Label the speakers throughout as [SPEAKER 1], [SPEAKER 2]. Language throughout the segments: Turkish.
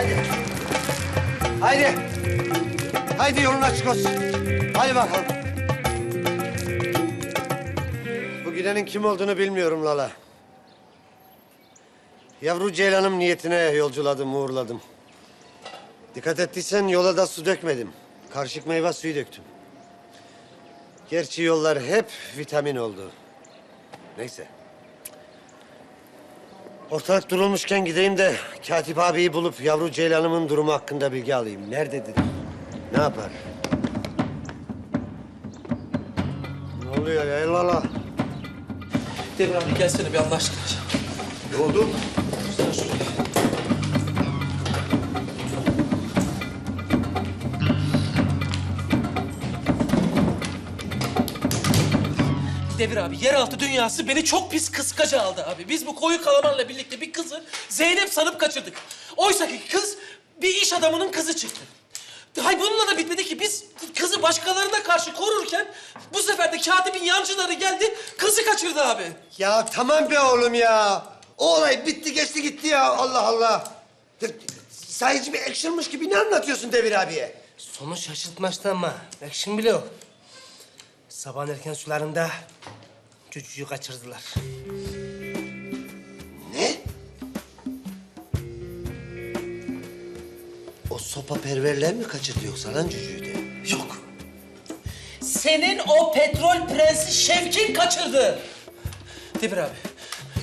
[SPEAKER 1] Haydi. Haydi. Haydi yolun açık olsun. Hadi bakalım. Bu gidenin kim olduğunu bilmiyorum Lala. Yavru ceylanım niyetine yolculadım, uğurladım. Dikkat ettiysen yola da su dökmedim. Karışık meyve suyu döktüm. Gerçi yollar hep vitamin oldu. Neyse. Ortalık durulmuşken gideyim de Katip abiyi bulup yavru ceylanımın durumu hakkında bilgi alayım. Nerededir? Ne yapar? Ne oluyor ya Lala?
[SPEAKER 2] Devir abi gelsene bir Allah aşkına.
[SPEAKER 1] Ne oldu?
[SPEAKER 2] Sen şuraya. Devir abi yeraltı dünyası beni çok pis kıskaca aldı abi. Biz bu koyu kalamarla birlikte bir kızı Zeynep sanıp kaçırdık. Oysa ki kız bir iş adamının kızı çıktı. Hay bununla da bitmedi ki biz kızı başkalarına karşı korurken bu sefer de katibin yancıları geldi kızı kaçırdı abi.
[SPEAKER 1] Ya tamam be oğlum ya. O olay bitti geçti gitti ya. Allah Allah. Sahici bir action'mış gibi ne anlatıyorsun Devir abiye?
[SPEAKER 3] Sonu şaşırtmaçtı ama action bile yok. Sabahın erken sularında çocuğu kaçırdılar.
[SPEAKER 1] Ne? O sopa perverler mi kaçırdı yoksa lan cücüğü de?
[SPEAKER 2] Yok. Senin o petrol prensi Şevkin kaçırdı. Demir abi,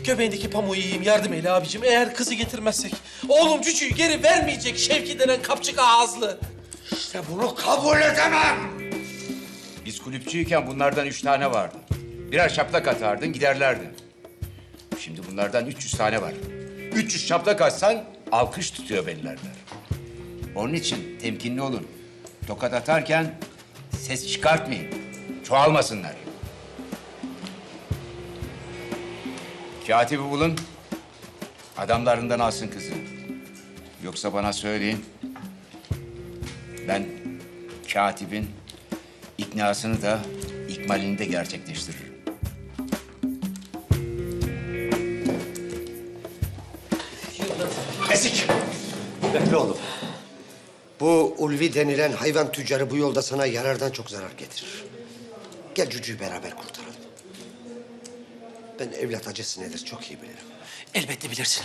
[SPEAKER 2] göbeğindeki pamuğu yiyeyim yardım eyle abicim. Eğer kızı getirmezsek oğlum cücüğü geri vermeyecek Şevki denen kapçık ağızlı.
[SPEAKER 1] İşte bunu kabul edemem.
[SPEAKER 4] Biz kulüpçüyken bunlardan üç tane vardı. Birer şaplak atardın giderlerdi. Şimdi bunlardan 300 tane var. 300 şaplak atsan alkış tutuyor bellilerler. Onun için temkinli olun. Tokat atarken ses çıkartmayın. Çoğalmasınlar. Katibi bulun. Adamlarından alsın kızı. Yoksa bana söyleyin. Ben katibin iknasını da ikmalini de gerçekleştiririm.
[SPEAKER 1] Ezik. Bekle oğlum. Bu Ulvi denilen hayvan tüccarı bu yolda sana yarardan çok zarar getirir. Gel cücüğü beraber kurtaralım. Ben evlat acısı nedir çok iyi bilirim.
[SPEAKER 2] Elbette bilirsin.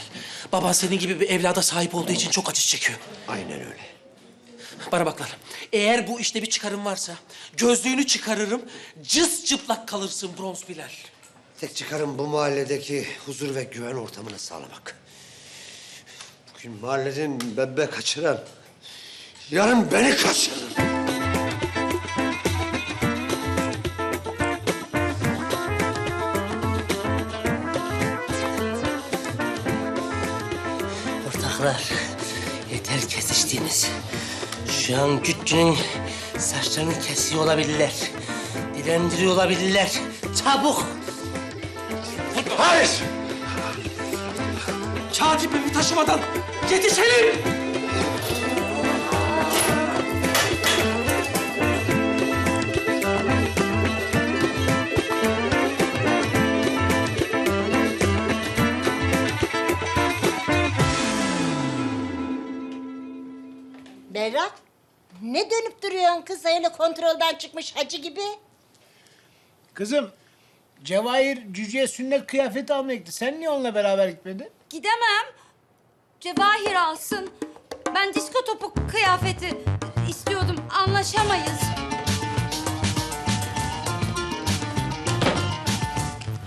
[SPEAKER 2] Baban senin gibi bir evlada sahip olduğu için çok acı çekiyor.
[SPEAKER 1] Aynen öyle.
[SPEAKER 2] Bana bak lan. Eğer bu işte bir çıkarım varsa gözlüğünü çıkarırım. Cız çıplak kalırsın bronz Bilal.
[SPEAKER 1] Tek çıkarım bu mahalledeki huzur ve güven ortamını sağlamak. Bugün mahallenin bebe kaçıran, yarın beni kaçırır.
[SPEAKER 3] Ortaklar, yeter kesiştiğiniz. Şu an Gütçü'nün saçlarını kesiyor olabilirler. Dilendiriyor olabilirler. Çabuk!
[SPEAKER 1] Hayır!
[SPEAKER 2] Katip evi taşımadan yetişelim.
[SPEAKER 5] Berrak, ne dönüp duruyorsun kız öyle kontrolden çıkmış hacı gibi?
[SPEAKER 6] Kızım, Cevahir cüceye sünnet kıyafeti almaya gitti. Sen niye onunla beraber gitmedin?
[SPEAKER 7] Gidemem. Cevahir alsın. Ben disko topu kıyafeti istiyordum. Anlaşamayız.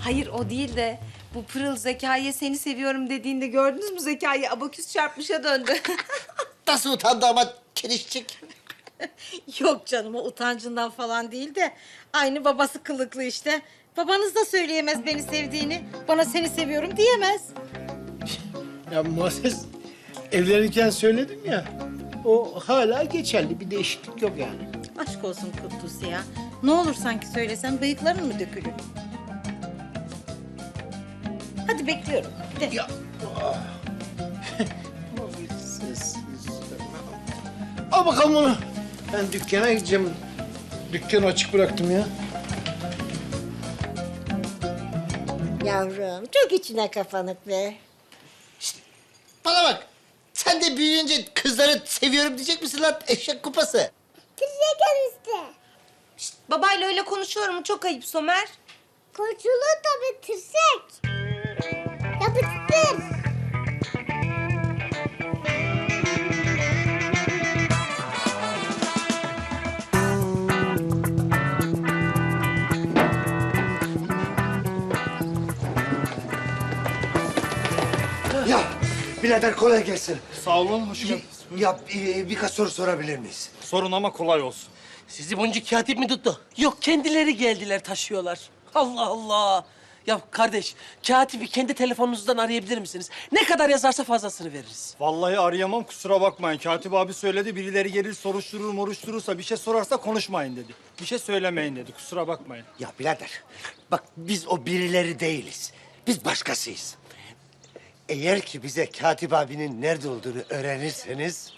[SPEAKER 7] Hayır o değil de bu pırıl zekayı seni seviyorum dediğinde gördünüz mü zekayı abaküs çarpmışa döndü.
[SPEAKER 5] Nasıl utandı ama kirişçik.
[SPEAKER 8] Yok canım o utancından falan değil de aynı babası kılıklı işte. Babanız da söyleyemez beni sevdiğini. Bana seni seviyorum diyemez.
[SPEAKER 6] Ya Muazzez, evlenirken söyledim ya. O hala geçerli. Bir değişiklik yok yani.
[SPEAKER 8] Aşk olsun Kutlusu ya. Ne olur sanki söylesen bıyıkların mı dökülür? Hadi bekliyorum. De.
[SPEAKER 6] Ya. Sessiz. Al bakalım onu. Ben dükkana gideceğim. Dükkanı açık bıraktım ya.
[SPEAKER 5] Yavrum çok içine kapanık be.
[SPEAKER 6] Bana bak.
[SPEAKER 9] Sen de büyüyünce kızları seviyorum diyecek misin lan eşek kupası?
[SPEAKER 5] Tirsek enişte.
[SPEAKER 7] Babayla öyle konuşuyorum çok ayıp Somer.
[SPEAKER 5] Konuşulur tabii tirsek. Yapıştır.
[SPEAKER 1] Birader kolay gelsin.
[SPEAKER 6] Sağ olun, hoş geldin.
[SPEAKER 1] Ya e, birkaç soru sorabilir miyiz?
[SPEAKER 6] Sorun ama kolay olsun.
[SPEAKER 2] Sizi boncuk katip mi tuttu? Yok kendileri geldiler taşıyorlar. Allah Allah. Ya kardeş, katibi kendi telefonunuzdan arayabilir misiniz? Ne kadar yazarsa fazlasını veririz.
[SPEAKER 6] Vallahi arayamam, kusura bakmayın. Katip abi söyledi, birileri gelir soruşturur moruşturursa, bir şey sorarsa konuşmayın dedi. Bir şey söylemeyin dedi, kusura bakmayın.
[SPEAKER 1] Ya birader bak biz o birileri değiliz. Biz başkasıyız. Eğer ki bize Katip abinin nerede olduğunu öğrenirseniz...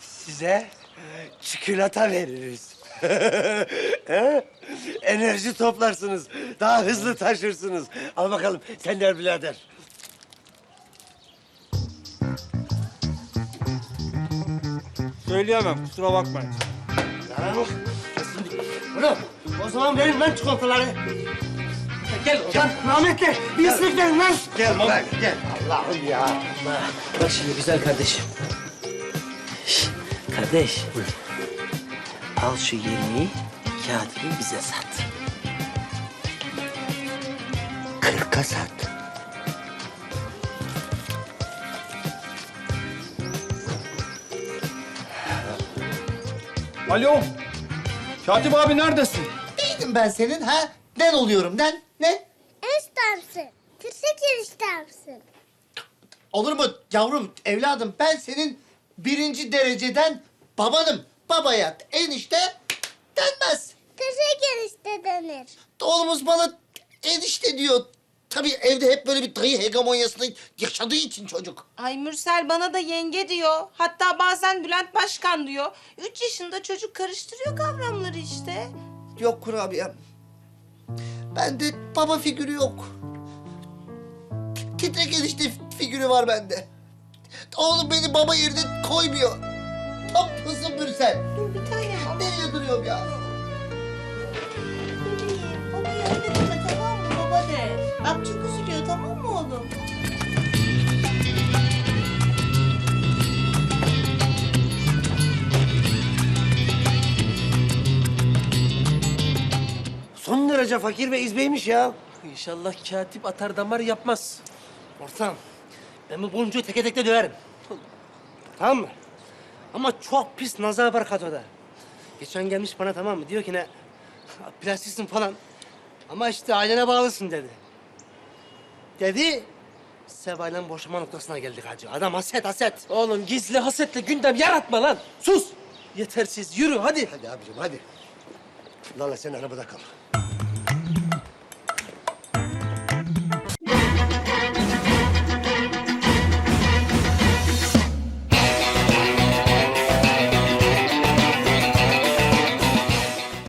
[SPEAKER 1] ...size çikolata veririz. Enerji toplarsınız. Daha hızlı taşırsınız. Al bakalım sen de birader.
[SPEAKER 6] Söyleyemem, kusura bakmayın.
[SPEAKER 1] Ulan o zaman verin lan çikolataları.
[SPEAKER 2] Gel
[SPEAKER 1] Can, rahmetli bir ıslık verin lan. Gel lan gel. Allah'ım ya.
[SPEAKER 2] Bak şimdi güzel kardeşim. Kardeş. Al şu yemeği, katibi bize sat.
[SPEAKER 1] Kırka sat.
[SPEAKER 6] Alo, Katip abi neredesin?
[SPEAKER 9] Neydim ben senin ha? Den oluyorum den. Ne?
[SPEAKER 5] Eniştemsin. Tirsek eniştemsin.
[SPEAKER 9] Olur mu yavrum, evladım? Ben senin birinci dereceden babanım. Babaya enişte denmez.
[SPEAKER 5] Tirsek enişte denir.
[SPEAKER 9] Oğlumuz bana enişte diyor. Tabii evde hep böyle bir dayı hegemonyasında yaşadığı için çocuk.
[SPEAKER 7] Ay Mürsel bana da yenge diyor. Hatta bazen Bülent Başkan diyor. Üç yaşında çocuk karıştırıyor kavramları işte.
[SPEAKER 9] Yok kurabiyem. Bende baba figürü yok. Titrek enişte figürü var bende. Oğlum beni baba yerine koymuyor. Tam hızlı Mürsel.
[SPEAKER 7] Dur bir tanem ama.
[SPEAKER 9] Nereye duruyorum ya?
[SPEAKER 7] Baba yanında deme tamam mı? Baba de. Bak çok üzülüyor tamam mı oğlum?
[SPEAKER 1] Derece fakir ve izbeymiş ya.
[SPEAKER 2] İnşallah katip atar damar yapmaz.
[SPEAKER 3] Ortam, ben bu boncuğu teke tekte döverim. Tamam mı? Ama çok pis nazar var katoda. Geçen gelmiş bana tamam mı? Diyor ki ne? Plastiksin falan. Ama işte ailene bağlısın dedi. Dedi. Seva'yla boşanma noktasına geldik hacı. Adam haset haset.
[SPEAKER 2] Oğlum gizli hasetle gündem yaratma lan. Sus. Yetersiz. Yürü hadi.
[SPEAKER 1] Hadi abicim hadi. Lala sen arabada kal.